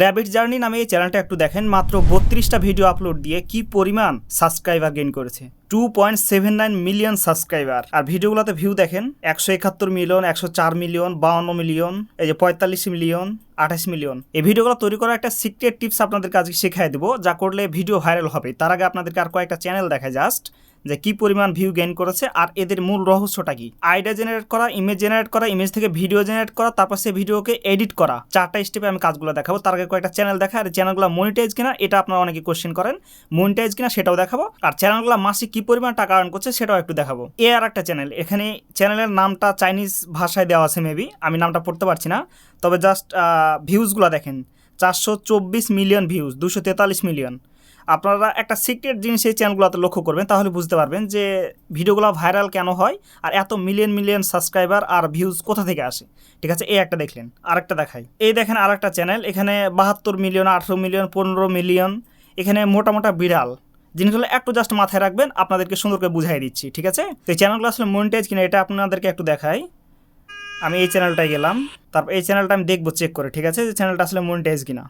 Rabbit journey নামে এই চ্যানেলটা একটু দেখেন। মাত্র বত্রিশটা ভিডিও আপলোড দিয়ে কি পরিমাণ সাবস্ক্রাইবার গেইন করেছে? Two point seven nine million subscriber আর ভিডিওগুলোতে ভিউ দেখেন, একশো একাত্তর মিলিয়ন একশো চার মিলিয়ন বাউন্ন মিলিয়ন এই যে পঁয়তাল্লিশ মিলিয়ন আঠাশ মিলিয়ন এই ভিডিওগুলো তৈরি করার একটা সিক্রেট টিপস আপনাদেরকে আজকে শেখাই দেবো, যা করলে ভিডিও ভাইরাল হবে। তার আগে আপনাদেরকে আর কয়েকটা চ্যানেল দেখায় জাস্ট যে কি পরিমাণ ভিউ গেইন করেছে আর এদের মূল রহস্যটা কি? আইডিয়া জেনারেট করা ইমেজ জেনারেট করা ইমেজ থেকে ভিডিও জেনারেট করা, তারপর সে ভিডিওকে এডিট করা। চারটা স্টেপে আমি কাজগুলো দেখাবো। তার আগে কয়েকটা চ্যানেল দেখা আর চ্যানেলগুলো মনিটাইজ কিনা, এটা আপনারা অনেকে কোশ্চেন করেন। মনিটাইজ কিনা, সেটাও দেখাবো। আর চ্যানেলগুলো মাসে কি পরিমাণ টাকা আর্ন করছে, সেটাও একটু দেখাবো। এ আর একটা চ্যানেল এখানে চ্যানেলের নামটা চাইনিজ ভাষায় দেওয়া আছে মেবি আমি নামটা পড়তে পারছি না। তবে জাস্ট ভিউজগুলো দেখেন। চারশো চব্বিশ মিলিয়ন ভিউজ দুশো তেতাল্লিশ মিলিয়ন আপনারা একটা সিক্রেট জিনিস এই চ্যানেলগুলোতে লক্ষ্য করবেন, তাহলে বুঝতে পারবেন যে ভিডিওগুলো ভাইরাল কেন হয় আর এত মিলিয়ন মিলিয়ন সাবস্ক্রাইবার আর ভিউজ কোথা থেকে আসে। ঠিক আছে, এই একটা দেখলেন, আরেকটা দেখাই। এই দেখেন আরেকটা চ্যানেল এখানে বাহাত্তর মিলিয়ন আঠেরো মিলিয়ন পনেরো মিলিয়ন এখানে মোটা মোটা বিড়াল। জিনিসগুলো একটু জাস্ট মাথায় রাখবেন, আপনাদেরকে সুন্দর করে বুঝাই দিচ্ছি, ঠিক আছে? তো এই চ্যানেলগুলো আসলে মনিটাইজ কিনা এটা আপনাদেরকে একটু দেখাই। আমি এই চ্যানেলটায় গেলাম, তারপর এই চ্যানেলটা আমি দেখব চেক করে, ঠিক আছে? যে চ্যানেলটা আসলে মনিটাইজ কিনা।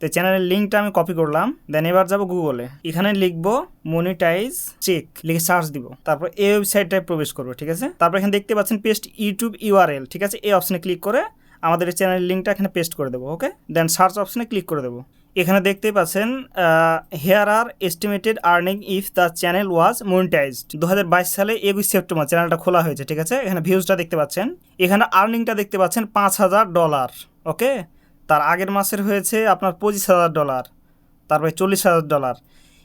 তো চ্যানেলের লিঙ্কটা আমি কপি করলাম দেন এবার যাব গুগলে এখানে লিখব মনিটাইজ চেক লিখে সার্চ দিব। তারপর এই ওয়েবসাইটটায় প্রবেশ করব, ঠিক আছে? তারপর এখানে দেখতে পাচ্ছেন পেস্ট ইউটিউব ইউআরএল ঠিক আছে? এই অপশনে ক্লিক করে আমাদের চ্যানেলের লিঙ্কটা এখানে পেস্ট করে দেবো ওকে দেন সার্চ অপশনে ক্লিক করে দেবো। এখানে দেখতেই পাচ্ছেন here are estimated earning if the channel was monetised দু হাজার বাইশ সালে একুশ সেপ্টেম্বর চ্যানেলটা খোলা হয়েছে, ঠিক আছে? এখানে ভিউজটা দেখতে পাচ্ছেন। এখানে আর্নিংটা দেখতে পাচ্ছেন পাঁচ হাজার ডলার ওকে তার আগের মাসের হয়েছে আপনার পঁচিশ হাজার ডলার তারপরে চল্লিশ হাজার ডলার।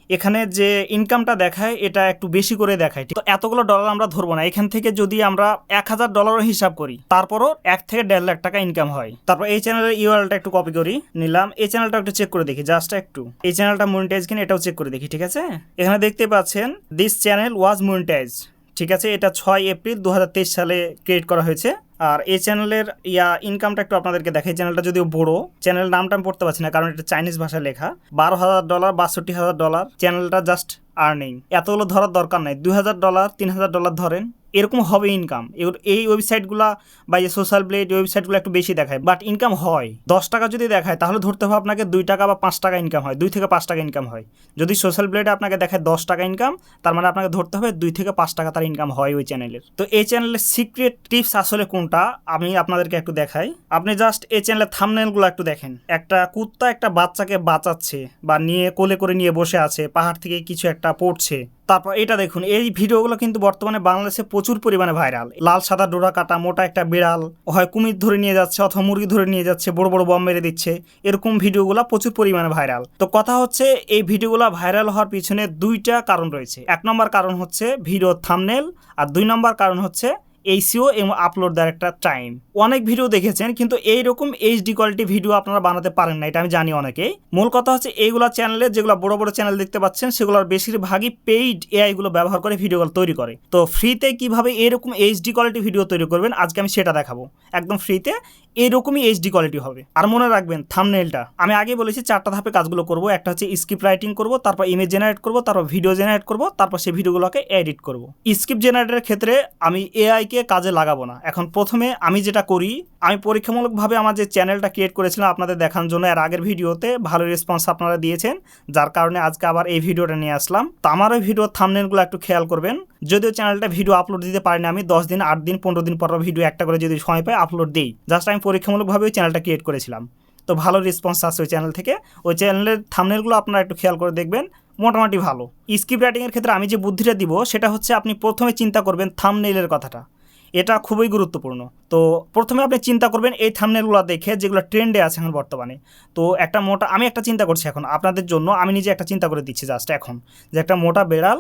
এখানে যে ইনকামটা দেখায়, এটা একটু বেশি করে দেখায়। তো এতগুলো ডলার আমরা ধরবো না। এখান থেকে যদি আমরা এক হাজার ডলারও হিসাব করি, তারপরও এক থেকে দেড় লাখ টাকা ইনকাম হয়। তারপর এই চ্যানেলের ইউআরএলটা একটু কপি করি, নিলাম। এই চ্যানেলটা একটু চেক করে দেখি জাস্ট একটু। এই চ্যানেলটা মনিটাইজ কিনা এটাও চেক করে দেখি, ঠিক আছে? এখানে দেখতে পাচ্ছেন দিস চ্যানেল ওয়াজ মনিটাইজ ঠিক আছে? এটা ছয় এপ্রিল দু হাজার তেইশ সালে ক্রিয়েট করা হয়েছে। আর এই চ্যানেলের ইয়া ইনকামটা একটু আপনাদেরকে দেখাই। চ্যানেলটা যদিও বড় চ্যানেল নামটা আমি পড়তে পারছি না, কারণ এটা চাইনিজ ভাষায় লেখা। বারো হাজার ডলার বাষট্টি হাজার ডলার চ্যানেলটা জাস্ট আর্নিং এতগুলো ধরার দরকার নাই। দুই হাজার ডলার তিন হাজার ডলার ধরেন এরকম হবে ইনকাম এই ওয়েবসাইটগুলো বা এই সোশ্যাল ব্লেড ওয়েবসাইটগুলো একটু বেশি দেখায় বাট ইনকাম হয়। দশ টাকা যদি দেখায়, তাহলে ধরতে হবে আপনাকে দুই টাকা বা পাঁচ টাকা ইনকাম হয়, দুই থেকে পাঁচ টাকা ইনকাম হয়। যদি সোশ্যাল প্লেটে আপনাকে দেখায় দশ টাকা ইনকাম তার মানে আপনাকে ধরতে হবে দুই থেকে পাঁচ টাকা তার ইনকাম হয় ওই চ্যানেলের তো এই চ্যানেলের সিক্রেট টিপস আসলে কোনটা, আমি আপনাদেরকে একটু দেখাই। আপনি জাস্ট এই চ্যানেলের থামনেলগুলো একটু দেখেন। একটা কুত্তা একটা বাচ্চাকে বাঁচাচ্ছে বা নিয়ে কোলে করে নিয়ে বসে আছে, পাহাড় থেকে কিছু একটা পড়ছে। তারপর এটা দেখুন, এই ভিডিওগুলো কিন্তু বর্তমানে বাংলাদেশে প্রচুর পরিমাণে ভাইরাল। লাল, সাদা, ডোরা কাটা, মোটা একটা বিড়াল, হয় কুমির ধরে নিয়ে যাচ্ছে অথবা মুরগি ধরে নিয়ে যাচ্ছে, বড় বড় বম মেরে দিচ্ছে, এরকম ভিডিওগুলো প্রচুর পরিমাণে ভাইরাল। তো কথা হচ্ছে, এই ভিডিওগুলো ভাইরাল হওয়ার পিছনে দুইটা কারণ রয়েছে। এক নম্বর কারণ হচ্ছে ভিডিও থামনেল, আর দুই নম্বর কারণ হচ্ছে এইসিও এবং আপলোড দেওয়ার একটা টাইম অনেক ভিডিও দেখেছেন, কিন্তু এই এইরকম এইচডি কোয়ালিটি ভিডিও আপনারা বানাতে পারেন না, এটা আমি জানি অনেকেই। মূল কথা হচ্ছে এইগুলো চ্যানেলে যেগুলো বড় বড় চ্যানেল দেখতে পাচ্ছেন, সেগুলোর বেশিরভাগই পেইড এআইগুলো ব্যবহার করে ভিডিওগুলো তৈরি করে। তো ফ্রিতে কীভাবে এরকম এইচডি কোয়ালিটি ভিডিও তৈরি করবেন, আজকে আমি সেটা দেখাবো। একদম ফ্রিতে এরকমই এইচডি কোয়ালিটি হবে। আর মনে রাখবেন থামনেলটা আমি আগে বলেছি, চারটা ধাপে কাজগুলো করব। একটা হচ্ছে স্ক্রিপ্ট রাইটিং করব, তারপর ইমেজ জেনারেট করব, তারপর ভিডিও জেনারেট করব, তারপর সেই ভিডিওগুলোকে এডিট করব। স্ক্রিপ্ট জেনারেটের ক্ষেত্রে আমি এআইকে কাজে লাগাবো না। এখন প্রথমে আমি যেটা করি, আমি পরীক্ষামূলকভাবে আমার যে চ্যানেলটা ক্রিয়েট করেছিলাম আপনাদের দেখানোর জন্য, এর আগের ভিডিওতে ভালো রেসপন্স আপনারা দিয়েছেন। যার কারণে আজকে আবার এই ভিডিওটা নিয়ে আসলাম। তো আমার ওই ভিডিওর থামনেলগুলো একটু খেয়াল করবেন। যদিও চ্যানেলটা ভিডিও আপলোড দিতে পারিনি আমি, দশ দিন, আট দিন, পনেরো দিন পর ভিডিও একটা করে যদি সময় পাই আপলোড দিই। জাস্ট আমি পরীক্ষামূলকভাবে ওই চ্যানেলটা ক্রিয়েট করেছিলাম। তো ভালো রেসপন্স আসছে ওই চ্যানেল থেকে। ওই চ্যানেলের থামনেলগুলো আপনারা একটু খেয়াল করে দেখবেন, মোটামুটি ভালো। স্ক্রিপ্ট রাইটিংয়ের ক্ষেত্রে আমি যে বুদ্ধিটা দিব, সেটা হচ্ছে আপনি প্রথমে চিন্তা করবেন থামনেলের কথাটা। এটা খুবই গুরুত্বপূর্ণ। তো প্রথমে আপনি চিন্তা করবেন এই থামনেলগুলো দেখে যেগুলো ট্রেন্ডে আছে এখন বর্তমানে। তো একটা মোটা, আমি একটা চিন্তা করছি এখন আপনাদের জন্য। আমি নিজে একটা চিন্তা করে দিচ্ছি জাস্ট এখন। যে একটা মোটা বেড়াল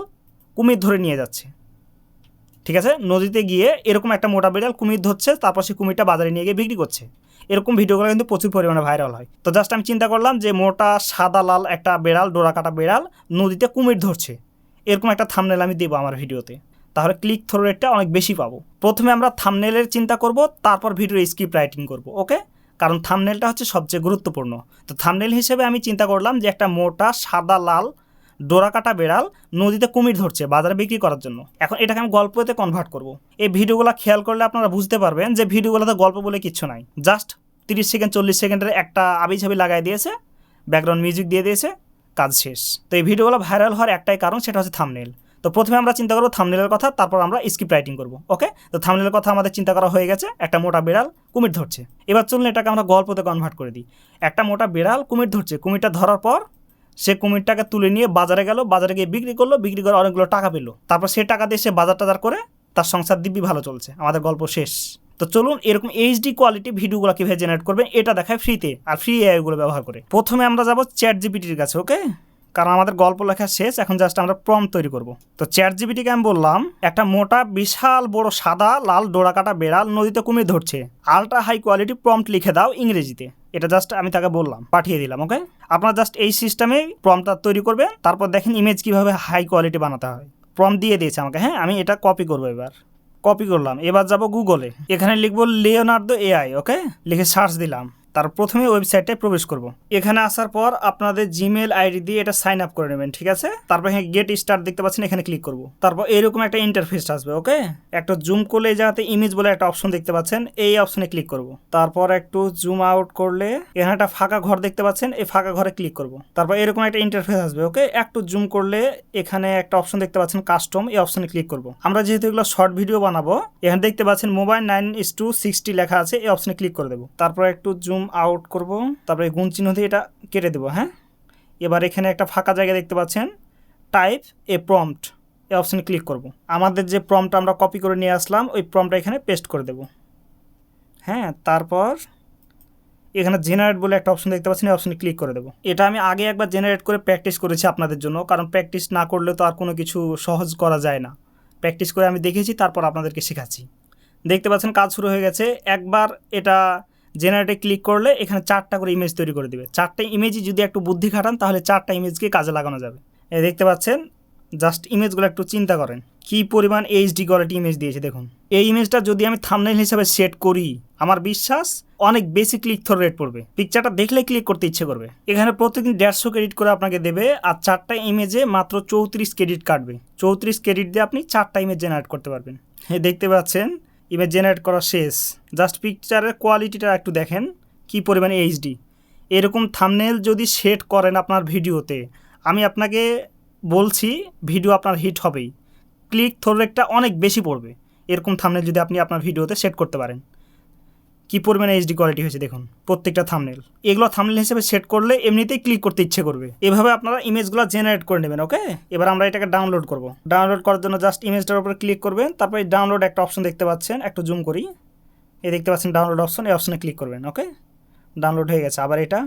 কুমির ধরে নিয়ে যাচ্ছে। ঠিক আছে? নদীতে গিয়ে এরকম একটা মোটা বিড়াল কুমির ধরছে, তারপর সে কুমিরটা বাজারে নিয়ে গিয়ে বিক্রি করছে। এরকম ভিডিওগুলো কিন্তু প্রচুর পরিমাণে ভাইরাল হয়। তো জাস্ট আমি চিন্তা করলাম যে মোটা, সাদা, লাল একটা বেড়াল ডোরা কাটা বেড়াল নদীতে কুমির ধরছে। এরকম একটা থামনেল আমি দেবো আমার ভিডিওতে তাহলে ক্লিক থ্রো রেটটা অনেক বেশি পাবো। প্রথমে আমরা থামনেলের চিন্তা করব, তারপর ভিডিওর স্ক্রিপ্ট রাইটিং করব ওকে কারণ থামনেলটা হচ্ছে সবচেয়ে গুরুত্বপূর্ণ। তো থামনেল হিসেবে আমি চিন্তা করলাম যে একটা মোটা, সাদা, লাল ডোরাকাটা বেড়াল নদীতে কুমির ধরছে বাজারে বিক্রি করার জন্য। এখন এটাকে আমি গল্পতে কনভার্ট করব। এই ভিডিওগুলো খেয়াল করলে আপনারা বুঝতে পারবেন যে ভিডিওগুলোতে গল্প বলে কিচ্ছু নাই। জাস্ট তিরিশ সেকেন্ড, চল্লিশ সেকেন্ডের একটা আবি ছবি লাগাই দিয়েছে ব্যাকগ্রাউন্ড মিউজিক দিয়ে দিয়েছে, কাজ শেষ। তো এই ভিডিওগুলো ভাইরাল হওয়ার একটাই কারণ, সেটা হচ্ছে থামনেল তো প্রথমে আমরা চিন্তা করব থামনেলের কথা, তারপর আমরা স্ক্রিপ্ট রাইটিং করব ওকে তো থামনেলের কথা আমাদের চিন্তা করা হয়ে গেছে, একটা মোটা বিড়াল কুমির ধরছে। এবার চলুন এটাকে আমরা গল্পতে কনভার্ট করে দিই। একটা মোটা বিড়াল কুমির ধরছে, কুমিরটা ধরার পর সে কুমিরটাকে তুলে নিয়ে বাজারে গেল, বাজারে গিয়ে বিক্রি করল, বিক্রি করে অনেকগুলো টাকা পেল। তারপর সে টাকা দিয়ে সে বাজার টাজার করে তার সংসার দিব্যি ভালো চলছে। আমাদের গল্প শেষ। তো চলুন এরকম এইচডি কোয়ালিটি ভিডিওগুলো কীভাবে জেনারেট করবেন, এটা দেখায় ফ্রিতে আর ফ্রি এআইগুলো ব্যবহার করে। প্রথমে আমরা যাব চ্যাট জিপিটির কাছে ওকে কারণ আমাদের গল্প লেখা শেষ, এখন জাস্ট আমরা প্রম তৈরি করব। তো চ্যাট জিপিটিকে আমি বললাম, একটা মোটা, বিশাল, বড়, সাদা, লাল, ডোরাকাটা বেড়াল নদীতে কুমির ধরছে। আলট্রা হাই কোয়ালিটি প্রম্পট লিখে দাও ইংরেজিতে। এটা জাস্ট আমি তাকে বললাম, পাঠিয়ে দিলাম ওকে আপনারা জাস্ট এই সিস্টেমে প্রমটা তৈরি করবেন, তারপর দেখেন ইমেজ কীভাবে হাই কোয়ালিটি বানাতে হয়। প্রম দিয়ে দিয়েছে আমাকে হ্যাঁ? আমি এটা কপি করব এবার। কপি করলাম, এবার যাব গুগলে এখানে লিখব লিওনার্দো এআই ওকে লিখে সার্চ দিলাম। তার প্রথমে ওয়েবসাইটে প্রবেশ করব। এখানে আসার পর আপনাদের জিমেল আইডি দিয়ে এটা সাইন আপ করে নেবেন, ঠিক আছে? তারপর এখানে গেট স্টার্ট দেখতে পাচ্ছেন, এখানে ক্লিক করব। তারপর এরকম একটা ইন্টারফেস আসবে ওকে একটা জুম করলে যাতে ইমেজ বলে একটা অপশন দেখতে পাচ্ছেন, এই অপশনে ক্লিক করব। তারপর একটু জুম আউট করলে এখানে একটা ফাঁকা ঘর দেখতে পাচ্ছেন, এই ফাঁকা ঘরে ক্লিক করব। তারপর এরকম একটা ইন্টারফেস আসবে ওকে একটু জুম করলে এখানে একটা অপশন দেখতে পাচ্ছেন কাস্টম এই অপশনে ক্লিক করব। আমরা যেহেতু এগুলো শর্ট ভিডিও বানাবো, এখানে দেখতে পাচ্ছেন mobile nine is two sixty লেখা আছে, এই অপশনে ক্লিক করে দেবো। তারপর একটু জুম আউট করব, তারপরে গুণ চিহ্ন দিয়ে এটা কেটে দেবো হ্যাঁ? এবার এখানে একটা ফাঁকা জায়গা দেখতে পাচ্ছেন টাইপ এ প্রম্পট এই অপশনে ক্লিক করব। আমাদের যে প্রম্পটা আমরা কপি করে নিয়ে আসলাম, ওই প্রম্পটা এখানে পেস্ট করে দেব। হ্যাঁ তারপর এখানে জেনারেট বলে একটা অপশন দেখতে পাচ্ছেন, এই অপশনে ক্লিক করে দেবো। এটা আমি আগে একবার জেনারেট করে প্র্যাকটিস করেছি আপনাদের জন্য, কারণ প্র্যাকটিস না করলে তো আর কোনো কিছু সহজ করা যায় না। প্র্যাকটিস করে আমি দেখেছি তারপর আপনাদেরকে শেখাচ্ছি। দেখতে পাচ্ছেন, কাজ শুরু হয়ে গেছে। একবার এটা জেনারেটে ক্লিক করলে এখানে চারটা করে ইমেজ তৈরি করে দেবে। চারটা ইমেজই যদি একটু বুদ্ধি খাটান, তাহলে চারটা ইমেজকে কাজে লাগানো যাবে। দেখতে পাচ্ছেন জাস্ট ইমেজগুলো একটু চিন্তা করেন। কি পরিমাণ এইচডি কোয়ালিটি ইমেজ দিয়েছে দেখুন। এই ইমেজটা যদি আমি থামনেল হিসাবে সেট করি, আমার বিশ্বাস অনেক বেশি ক্লিক থ্রো রেট পড়বে। পিকচারটা দেখলে ক্লিক করতে ইচ্ছে করবে। এখানে প্রতিদিন দেড়শো ক্রেডিট করে আপনাকে দেবে, আর চারটা ইমেজে মাত্র চৌত্রিশ ক্রেডিট কাটবে। চৌত্রিশ ক্রেডিট দিয়ে আপনি চারটা ইমেজ জেনারেট করতে পারবেন। হ্যাঁ দেখতে পাচ্ছেন ইমেজ জেনারেট করা শেষ। জাস্ট পিকচারের কোয়ালিটিটা একটু দেখেন, কি পরিমাণে এইচডি এরকম থামনেল যদি সেট করেন আপনার ভিডিওতে, আমি আপনাকে বলছি ভিডিও আপনার হিট হবেই। ক্লিক থ্রো রেটটা অনেক বেশি পড়বে। এরকম থামনেল যদি আপনি আপনার ভিডিওতে সেট করতে পারেন। কি পরিমাণে এইচডি কোয়ালিটি হয়েছে দেখুন, প্রত্যেকটা থামনেল এগুলো থামনেল হিসেবে সেট করলে এমনিতেই ক্লিক করতে ইচ্ছে করবে। এভাবে আপনারা ইমেজগুলো জেনারেট করে নেবেন ওকে এবার আমরা এটাকে ডাউনলোড করব। ডাউনলোড করার জন্য জাস্ট ইমেজটার উপরে ক্লিক করবেন, তারপরে ডাউনলোড একটা অপশন দেখতে পাচ্ছেন, একটু জুম করি। এই দেখতে পাচ্ছেন ডাউনলোড অপশন এই অপশনে ক্লিক করবেন ওকে ডাউনলোড হয়ে গেছে, আবার এটা,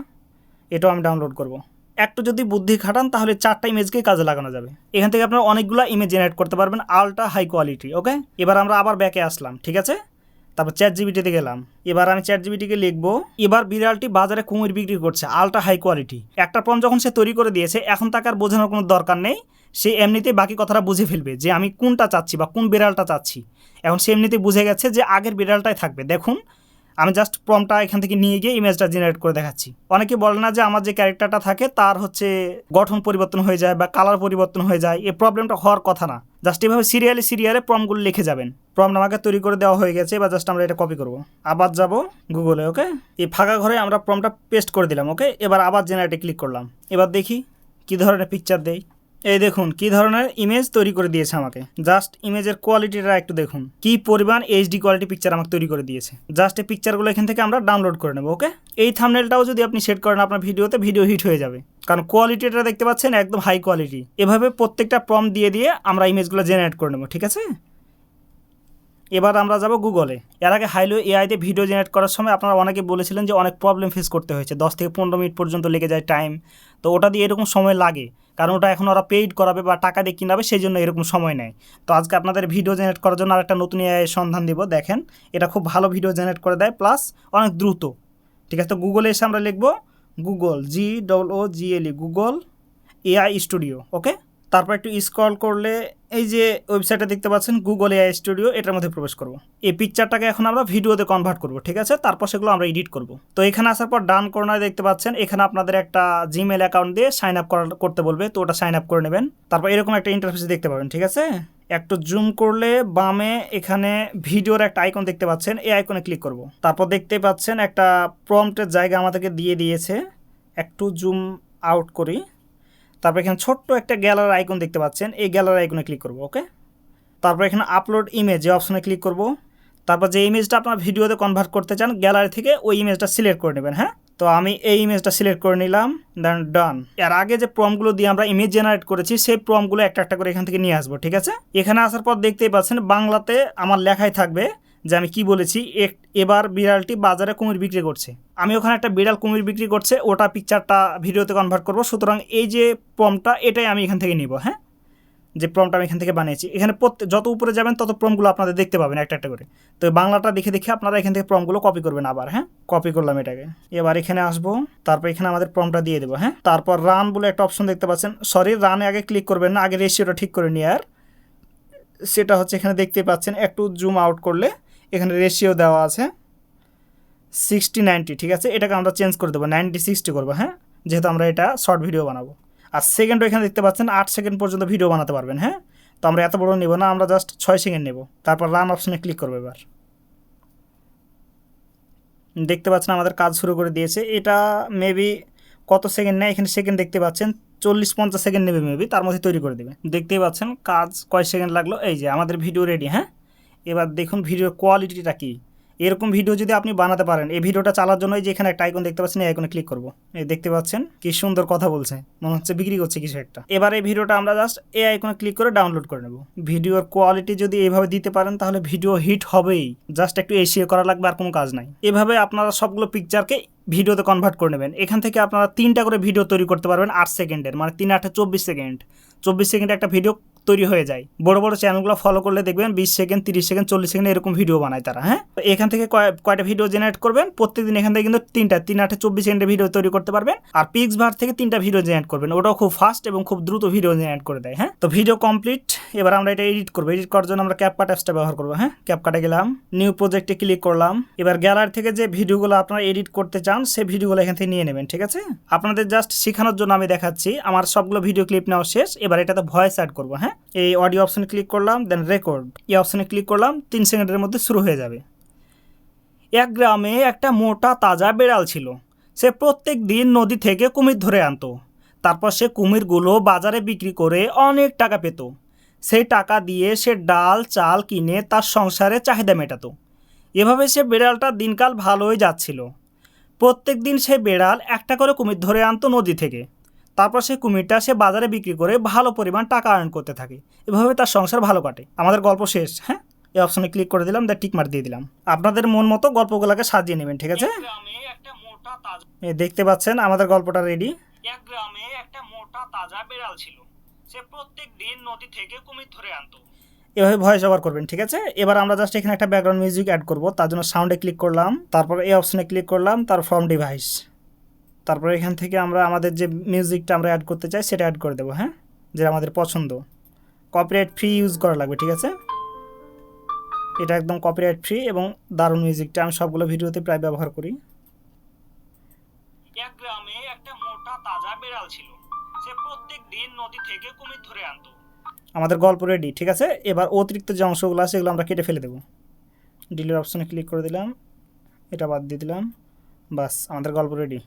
এটাও আমি ডাউনলোড করব। একটু যদি বুদ্ধি খাটান, তাহলে চারটা ইমেজকে কাজে লাগানো যাবে। এখান থেকে আপনারা অনেকগুলো ইমেজ জেনারেট করতে পারবেন আলট্রা হাই কোয়ালিটি ওকে এবার আমরা আবার ব্যাকে আসলাম, ঠিক আছে? তারপর চ্যাট জিবিটিতে গেলাম। এবার আমি চ্যাট জিবিটিকে লিখব, এবার বিড়ালটি বাজারে কুমির বিক্রি করছে, আলট্রা হাই কোয়ালিটি। একটা ফর্ম যখন সে তৈরি করে দিয়েছে, এখন তাকে আর বোঝানোর কোনো দরকার নেই। সে এমনিতেই বাকি কথাটা বুঝে ফেলবে যে আমি কোনটা চাচ্ছি বা কোন বিড়ালটা চাচ্ছি। এখন সে এমনিতেই বুঝে গেছে যে আগের বিড়ালটাই থাকবে। দেখুন, আমি জাস্ট প্রমটা এখান থেকে নিয়ে গিয়ে ইমেজটা জেনারেট করে দেখাচ্ছি। অনেকে বলে না যে আমার যে ক্যারেক্টারটা থাকে, তার হচ্ছে গঠন পরিবর্তন হয়ে যায় বা কালার পরিবর্তন হয়ে যায়। এই প্রবলেমটা হওয়ার কথা না। জাস্ট এভাবে সিরিয়ালে সিরিয়ালে প্রমগুলো লিখে যাবেন। প্রম আমাকে তৈরি করে দেওয়া হয়ে গেছে, এবার জাস্ট আমরা এটা কপি করব। আবার যাব গুগলে ওকে এই ফাঁকা ঘরে আমরা প্রমটা পেস্ট করে দিলাম ওকে এবার আবার জেনারেটে ক্লিক করলাম। এবার দেখি কী ধরনের পিকচার দেই এই দেখুন, কি ধরনের ইমেজ তৈরি করে দিয়েছে আমাকে। জাস্ট ইমেজের কোয়ালিটিটা একটু দেখুন। কি পরিমাণ এইচডি কোয়ালিটি পিকচার আমাকে তৈরি করে দিয়েছে। জাস্ট এই পিকচারগুলো এখান থেকে আমরা ডাউনলোড করে নেব ওকে এই থামনেলটাও যদি আপনি সেট করেন আপনার ভিডিওতে ভিডিও হিট হয়ে যাবে। কারণ কোয়ালিটিটা দেখতে পাচ্ছেন একদম হাই কোয়ালিটি এভাবে প্রত্যেকটা প্রম দিয়ে দিয়ে আমরা ইমেজগুলো জেনারেট করে নেব, ঠিক আছে? এবার আমরা যাব গুগলে এর আগে হাইলো এআইতে ভিডিও জেনারেট করার সময় আপনারা অনেকে বলেছিলেন যে অনেক প্রবলেম ফেস করতে হয়েছে। দশ থেকে পনেরো মিনিট পর্যন্ত লেগে যায় টাইম তো ওটা দিয়ে এরকম সময় লাগে। কারণ ওটা এখন ওরা পেইড করাবে বা টাকা দিয়ে কিনাবে সেই জন্য এরকম সময় নেয় তো আজকে আপনাদের ভিডিও জেনারেট করার জন্য আরেকটা নতুন সন্ধান দিব, দেখেন। এটা খুব ভালো ভিডিও জেনারেট করে দেয় প্লাস অনেক দ্রুত। ঠিক আছে, তো গুগলে এসে আমরা লিখব Google G double O G L E Google AI studio okay তারপর একটু স্ক্রল করলে এই যে ওয়েবসাইটে দেখতে পাচ্ছেন গুগল এআই স্টুডিও এটার মধ্যে প্রবেশ করব। এই পিকচারটাকে এখন আমরা ভিডিওতে কনভার্ট করব, ঠিক আছে? তারপর সেগুলো আমরা এডিট করব। তো এখানে আসার পর ডান কর্নারে দেখতে পাচ্ছেন, এখানে আপনাদের একটা জিমেল অ্যাকাউন্ট দিয়ে সাইন আপ করতে বলবে, তো ওটা সাইন আপ করে নেবেন। তারপর এরকম একটা ইন্টারফেস দেখতে পাবেন, ঠিক আছে? একটু জুম করলে বামে এখানে ভিডিওর একটা আইকন দেখতে পাচ্ছেন, এই আইকনে ক্লিক করব। তারপর দেখতে পাচ্ছেন একটা প্রম্পটের জায়গা আমাদেরকে দিয়ে দিয়েছে। একটু জুম আউট করি। তারপর এখানে ছোট্ট একটা গ্যালারি আইকন দেখতে পাচ্ছেন। এই গ্যালারি আইকনে ক্লিক করব ওকে তারপর এখানে আপলোড ইমেজ যে অপশনে ক্লিক করব। তারপর যে ইমেজটা আপনার ভিডিওতে কনভার্ট করতে চান গ্যালারি থেকে ওই ইমেজটা সিলেক্ট করে নেবেন হ্যাঁ? তো আমি এই ইমেজটা সিলেক্ট করে নিলাম দেন ডান এর আগে যে প্রমগুলো দিয়ে আমরা ইমেজ জেনারেট করেছি, সেই প্রমগুলো একটা একটা করে এখান থেকে নিয়ে আসব, ঠিক আছে? এখানে আসার পর দেখতেই পাচ্ছেন বাংলাতে আমার লেখাই থাকবে যে আমি কি বলেছি, এক- এবার বিড়ালটি বাজারে কুমির বিক্রি করছে। আমি ওখানে একটা বিড়াল কুমির বিক্রি করছে, ওটা পিকচারটা ভিডিওতে কনভার্ট করব। সুতরাং এই যে প্রমটা এটাই আমি এখান থেকে নিব হ্যাঁ? যে প্রমটা আমি এখান থেকে বানিয়েছি। এখানে প্রত্যেক যত উপরে যাবেন, তত প্রমগুলো আপনাদের দেখতে পাবেন একটা একটা করে। তো বাংলাটা দেখে দেখে আপনারা এখান থেকে প্রমগুলো কপি করবেন আবার হ্যাঁ? কপি করলাম এটাকে। এবার এখানে আসব, তারপর এখানে আমাদের প্রমটা দিয়ে দেবো হ্যাঁ? তারপর রান বলে একটা অপশন দেখতে পাচ্ছেন। সরি রানে আগে ক্লিক করবেন না, আগে রেশিওটা ঠিক করে নিয়ে আর সেটা হচ্ছে এখানে দেখতে পাচ্ছেন, একটু জুম আউট করলে এখানে রেশিও দেওয়া আছে সিক্সটি নাইনটি ঠিক আছে? এটাকে আমরা চেঞ্জ করে দেবো নাইনটি সিক্সটি করব হ্যাঁ? যেহেতু আমরা এটা শর্ট ভিডিও বানাবো। আর সেকেন্ডও এখানে দেখতে পাচ্ছেন, আট সেকেন্ড পর্যন্ত ভিডিও বানাতে পারবেন হ্যাঁ? তো আমরা এত বড় নেব না, আমরা জাস্ট ছয় সেকেন্ড নেব। তারপর রান অপশনে ক্লিক করব এবার। দেখতে পাচ্ছেন, আমাদের কাজ শুরু করে দিয়েছে। এটা মেবি কত সেকেন্ড নেয়? এখানে সেকেন্ড দেখতে পাচ্ছেন, চল্লিশ পঞ্চাশ সেকেন্ড নেবে মেবি তার মধ্যে তৈরি করে দেবে। দেখতেই পাচ্ছেন, কাজ কয় সেকেন্ড লাগল? এই যে, আমাদের ভিডিও রেডি হ্যাঁ? এবার দেখুন ভিডিওর কোয়ালিটিটা কী। এরকম ভিডিও যদি আপনি বানাতে পারেন, এই ভিডিওটা চালার জন্য এই যে এখানে একটা আইকন দেখতে পাচ্ছেন, এই আইকনে ক্লিক করব। এই দেখতে পাচ্ছেন কি সুন্দর কথা বলছে। মনে হচ্ছে বিক্রি করছে কিছু একটা। এবার এই ভিডিওটা আমরা জাস্ট এই আইকনে ক্লিক করে ডাউনলোড করে নেব। ভিডিওর কোয়ালিটি যদি এইভাবে দিতে পারেন, তাহলে ভিডিও হিট হবেই। জাস্ট একটু এসিও করা লাগবে আর কোনো কাজ নাই। এভাবে আপনারা সবগুলো পিকচারকে ভিডিওতে কনভার্ট করে নেবেন। এখান থেকে আপনারা তিনটা করে ভিডিও তৈরি করতে পারবেন আট সেকেন্ডের মানে তিন আটে চব্বিশ সেকেন্ড। চব্বিশ সেকেন্ডে একটা ভিডিও তৈরি হয়ে যায়। বড় বড় চ্যানেলগুলো ফলো করলে দেখবেন বিশ সেকেন্ড তিরিশ সেকেন্ড চল্লিশ সেকেন্ড এরকম ভিডিও বানায় তারা হ্যাঁ? তো এখান থেকে কয়- কয়টা ভিডিও জেনারেট করবেন? প্রত্যেকদিন এখান থেকে কিন্তু তিনটা, তিন আটে চব্বিশ সেকেন্ডের ভিডিও তৈরি করতে পারবেন। আর পিক্স ভার থেকে তিনটা ভিডিও জেনারেট করবেন। ওটাও খুব ফাস্ট এবং খুব দ্রুত ভিডিও জেনারেট করে দেয় হ্যাঁ? তো ভিডিও কমপ্লিট এবার আমরা এটা এডিট করব। এডিট করার জন্য আমরা ক্যাপকাট অ্যাপসটা ব্যবহার করব হ্যাঁ? ক্যাপকাটে গেলাম নিউ প্রজেক্টে ক্লিক করলাম। এবার গ্যালারি থেকে যে ভিডিওগুলো আপনারা এডিট করতে চান সেই ভিডিওগুলো এখান থেকে নিয়ে নেবেন, ঠিক আছে? আপনাদের জাস্ট শেখানোর জন্য আমি দেখাচ্ছি। আমার সবগুলো ভিডিও ক্লিপ নেওয়া শেষ। এবার এটাতে ভয়েস অ্যাড করব হ্যাঁ? এই অডিও অপশানে ক্লিক করলাম দেন রেকর্ড এই অপশানে ক্লিক করলাম, তিন সেকেন্ডের মধ্যে শুরু হয়ে যাবে। এক গ্রামে একটা মোটা তাজা বেড়াল ছিল। সে প্রত্যেক দিন নদী থেকে কুমির ধরে আনতো। তারপর সে কুমিরগুলো বাজারে বিক্রি করে অনেক টাকা পেত। সেই টাকা দিয়ে সে ডাল, চাল কিনে তার সংসারে চাহিদা মেটাতো। এভাবে সে বেড়ালটা দিনকাল ভালোই যাচ্ছিল। প্রত্যেক দিন সে বেড়াল একটা করে কুমির ধরে আনতো নদী থেকে। তারপর সে কুমিরটা সে বাজারে বিক্রি করে ভালো পরিমাণ টাকা আর্ন করতে থাকে। এভাবে তার সংসার ভালো কাটে। আমাদের গল্প শেষ হ্যাঁ? এই অপশনে ক্লিক করে দিলাম দেন টিক মার দিয়ে দিলাম। আপনাদের মন মতো গল্পগুলোকে সাজিয়ে নেবেন ঠিক আছে? দেখতে পাচ্ছেন আমাদের গল্পটা রেডি এক গ্রামে একটা মোটা তাজা বেড়াল ছিল। সে প্রত্যেক দিন নদী থেকে কুমির ধরে আনতো। এভাবে ভয়েস ওভার করবেন ঠিক আছে? এবার আমরা জাস্ট এখানে একটা ব্যাকগ্রাউন্ড মিউজিক অ্যাড করব তার জন্য সাউন্ডে ক্লিক করলাম তারপর এই অপশনে ক্লিক করলাম তার ফর্ম ডিভাইস তারপর এখান থেকে আমরা আমাদের যে মিউজিকটা আমরা অ্যাড করতে চাই সেটা অ্যাড করে দেবো হ্যাঁ? যেটা আমাদের পছন্দ। কপিরাইট ফ্রি ইউজ করা লাগবে ঠিক আছে? এটা একদম কপিরাইট ফ্রি এবং দারুণ মিউজিকটা আমি সবগুলো ভিডিওতে প্রায় ব্যবহার করি। এক গ্রামে একটা মোটা তাজা বেড়াল ছিল। সে প্রত্যেক দিন নদী থেকে কুমির ধরে আনতো। আমাদের গল্প রেডি ঠিক আছে? এবার অতিরিক্ত যে অংশগুলো আছে এগুলো আমরা কেটে ফেলে দেবো। ডিলিট অপশনে ক্লিক করে দিলাম। এটা বাদ দিয়ে দিলাম। বাস আমাদের গল্প রেডি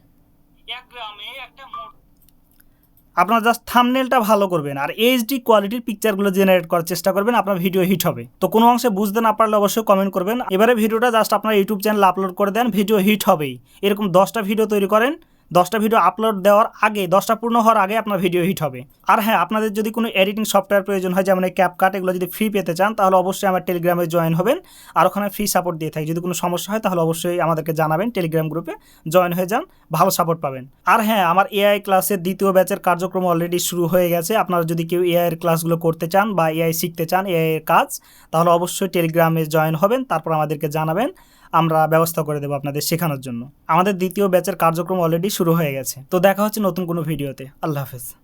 আপনার জাস্ট থামনেলটা ভালো করবেন আর এইচডি কোয়ালিটির পিকচারগুলো জেনারেট করার চেষ্টা করবেন, আপনার ভিডিও হিট হবে। তো কোনো অংশে বুঝতে না পারলে অবশ্যই কমেন্ট করবেন। এবারে ভিডিওটা জাস্ট আপনার ইউটিউব চ্যানেল আপলোড করে দেন ভিডিও হিট হবেই। এরকম দশটা ভিডিও তৈরি করেন দশটা ভিডিও আপলোড দেওয়ার আগে, দশটা পূর্ণ হওয়ার আগে আপনার ভিডিও হিট হবে। আর হ্যাঁ আপনাদের যদি কোনো এডিটিং সফটওয়্যার প্রয়োজন হয়, যেমন ক্যাপকাট এগুলো যদি ফ্রি পেতে চান, তাহলে অবশ্যই আমার টেলিগ্রামে জয়েন হবেন। আর ওখানে ফ্রি সাপোর্ট দিয়ে থাকি। যদি কোনো সমস্যা হয়, তাহলে অবশ্যই আমাদেরকে জানাবেন টেলিগ্রাম গ্রুপে জয়েন হয়ে যান, ভালো সাপোর্ট পাবেন। আর হ্যাঁ আমার এআই ক্লাসের দ্বিতীয় ব্যাচের কার্যক্রম অলরেডি শুরু হয়ে গেছে। আপনারা যদি কেউ এআই এর ক্লাসগুলো করতে চান বা এআই শিখতে চান এআই এর কাজ, তাহলে অবশ্যই টেলিগ্রামে জয়েন হবেন, তারপর আমাদেরকে জানাবেন। আমরা ব্যবস্থা করে দেবো আপনাদের শেখানোর জন্য। আমাদের দ্বিতীয় ব্যাচের কার্যক্রম অলরেডি শুরু হয়ে গেছে। তো দেখা হচ্ছে নতুন কোনো ভিডিওতে। আল্লাহ হাফেজ।